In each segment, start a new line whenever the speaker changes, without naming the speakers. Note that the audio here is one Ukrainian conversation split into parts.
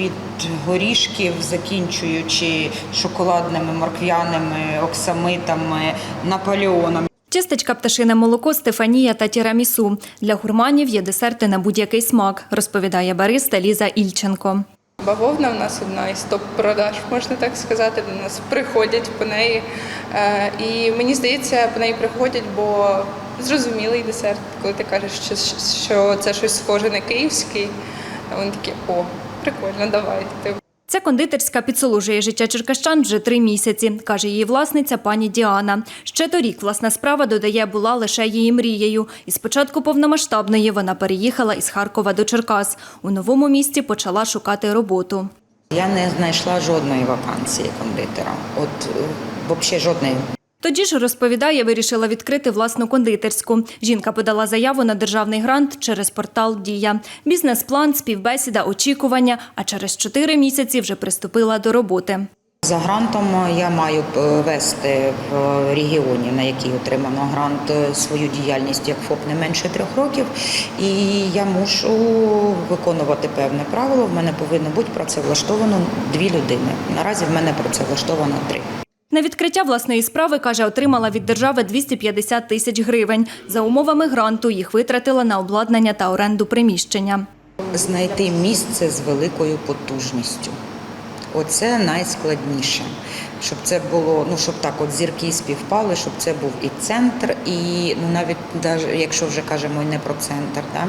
від горішків, закінчуючи шоколадними, морквяними, оксамитами, наполеоном.
Тістечка, пташине молоко, Стефанія та тірамісу. Для гурманів є десерти на будь-який смак, розповідає бариста Ліза Ільченко.
Бавовна в нас одна із топ-продаж, можна так сказати. До нас приходять по неї. Е, І мені здається, по неї приходять, бо зрозумілий десерт, коли ти кажеш, що, що це щось схоже на київський. Вони такі, о, прикольно, давайте.
Ця кондитерська підсолужує життя черкащан вже три місяці, каже її власниця пані Діана. Ще торік власна справа додає була лише її мрією. І з початку повномасштабної вона переїхала із Харкова до Черкас. У новому місті почала шукати роботу.
Я не знайшла жодної вакансії кондитера. От е, взагалі жодної.
Тоді ж розповідає, вирішила відкрити власну кондитерську. Жінка подала заяву на державний грант через портал Дія. Бізнес-план, співбесіда, очікування. А через чотири місяці вже приступила до роботи.
За грантом я маю е, вести в регіоні, на який отримано грант, е, свою діяльність як ФОП не менше трьох років. І я мушу виконувати певне правило. В мене повинно бути працевлаштовано дві людини. Наразі в мене працевлаштовано три.
На відкриття власної справи, каже, отримала від держави 250 тисяч гривень. За умовами гранту їх витратила на обладнання та оренду приміщення.
Знайти місце з великою потужністю. Оце найскладніше. Щоб це було, ну щоб так, от зірки співпали, щоб це був і центр, і ну навіть даже, якщо вже кажемо не про центр, да,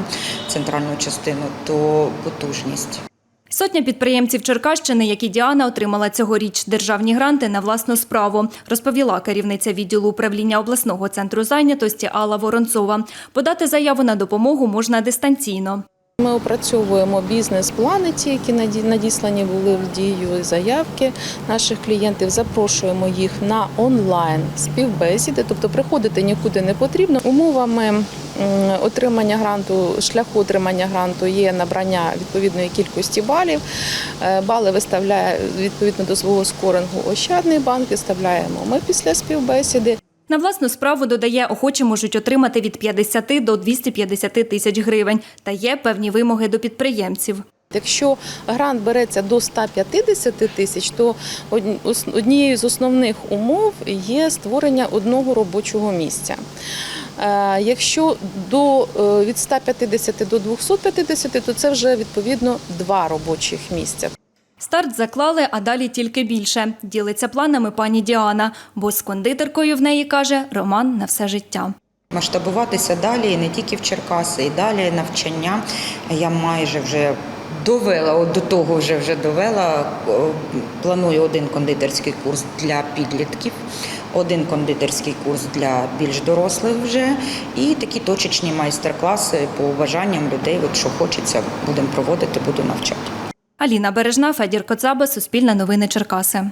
центральну частину, то потужність.
Сотня підприємців Черкащини, які Діана отримала цьогоріч державні гранти на власну справу, розповіла керівниця відділу управління обласного центру зайнятості Алла Воронцова. Подати заяву на допомогу можна дистанційно.
Ми опрацьовуємо бізнес-плани, ті, які наді- надіслані були в дію заявки наших клієнтів. Запрошуємо їх на онлайн співбесіди, тобто приходити нікуди не потрібно. Умовами отримання гранту, шляху отримання гранту є набрання відповідної кількості балів. Е, Бали виставляє відповідно до свого скорингу Ощадний банк. Виставляємо ми після співбесіди.
На власну справу додає, охочі можуть отримати від 50 до 250 тисяч гривень. Та є певні вимоги до підприємців.
Якщо грант береться до 150 тисяч, то однією з основних умов є створення одного робочого місця. Е, Якщо до, е, від 150 до 250, то це вже відповідно два робочих місця.
Старт заклали, а далі тільки більше. Ділиться планами пані Діана, бо з кондитеркою в неї каже роман на все життя.
Масштабуватися далі не тільки в Черкаси, і далі навчання. Я майже вже довела, от до того вже вже довела. Планую один кондитерський курс для підлітків, один кондитерський курс для більш дорослих вже, і такі точечні майстер-класи по бажанням людей. От що хочеться, будемо проводити, буду навчати.
Аліна Бережна, Федір Коцаба, Суспільне новини Черкаси.